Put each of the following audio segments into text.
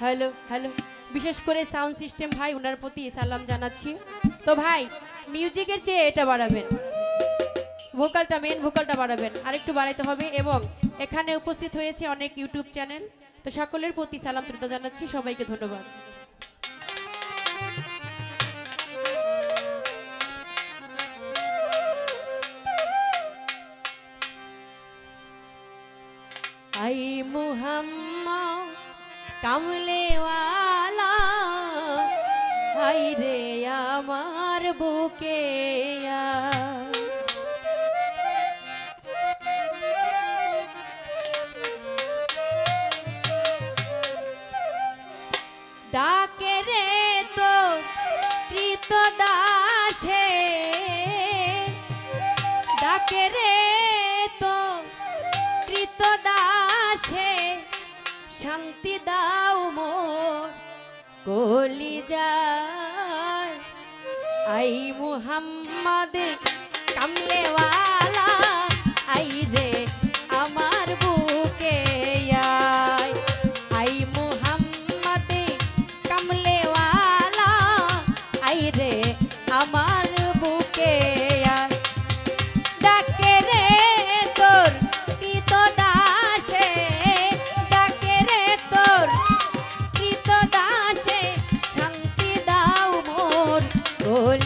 Hello hello বিশেষ করে sound system ভাই ওনার প্রতি সালাম জানাচ্ছি। তো ভাই মিউজিকের চেয়ে এটা বাড়াবেন। ভোকালটা মেন ভোকালটা বাড়াবেন। আরেকটু বাড়াইতে হবে এবং এখানে উপস্থিত হয়েছে অনেক ইউটিউব চ্যানেল তো সকলের প্রতি সালাম শ্রদ্ধা জানাচ্ছি, সবাইকে ধন্যবাদ। আই মুহাম্মদ কামলেওয়ালা হাই রে আমার বুকে। ডাকে রে তো কৃত দাসে ডাকে রে শান্তি দাও মোর কলি যায় আই মুহাম্মদ কামলেওয়ালা, আই রে আমার বুকে আই মুহাম্মদ কামলেওয়ালা, আই রে আমার মোর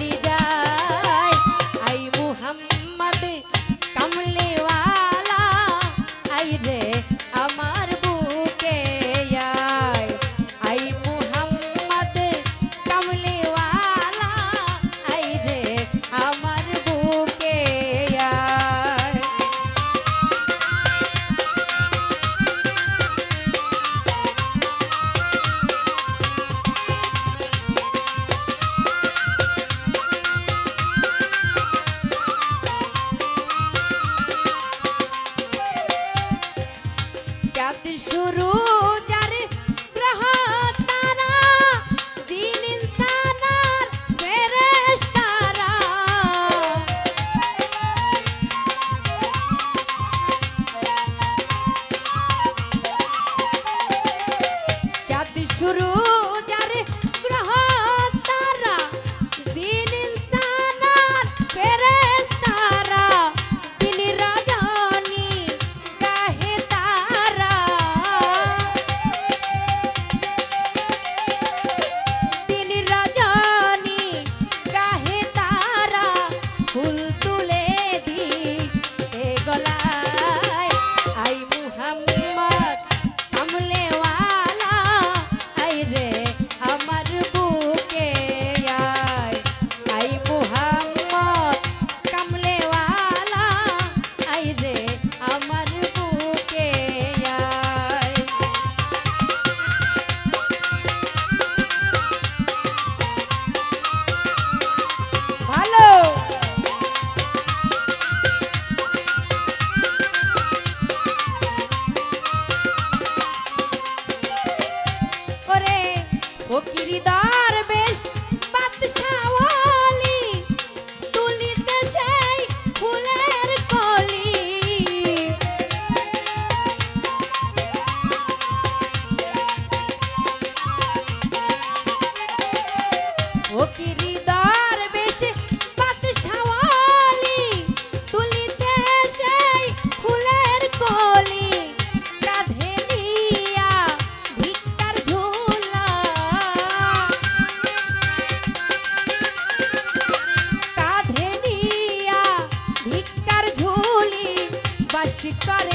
শিকার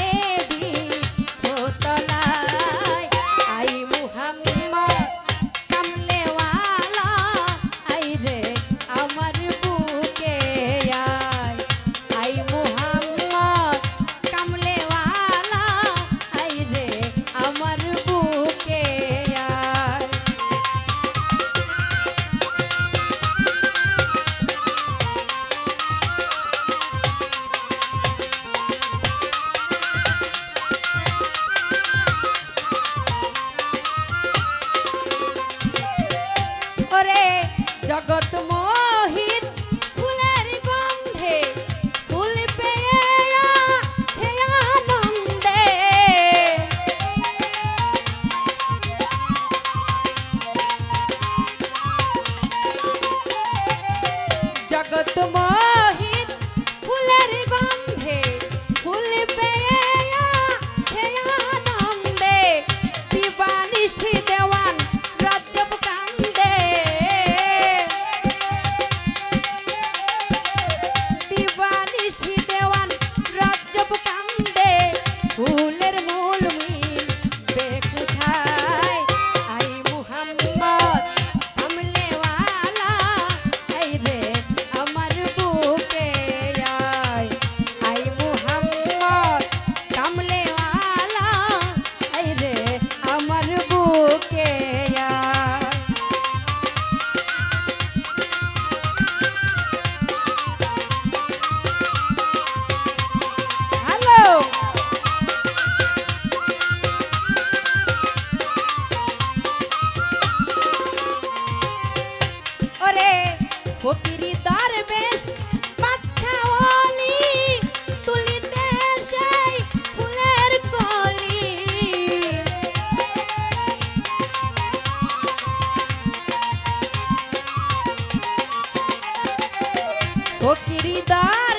তার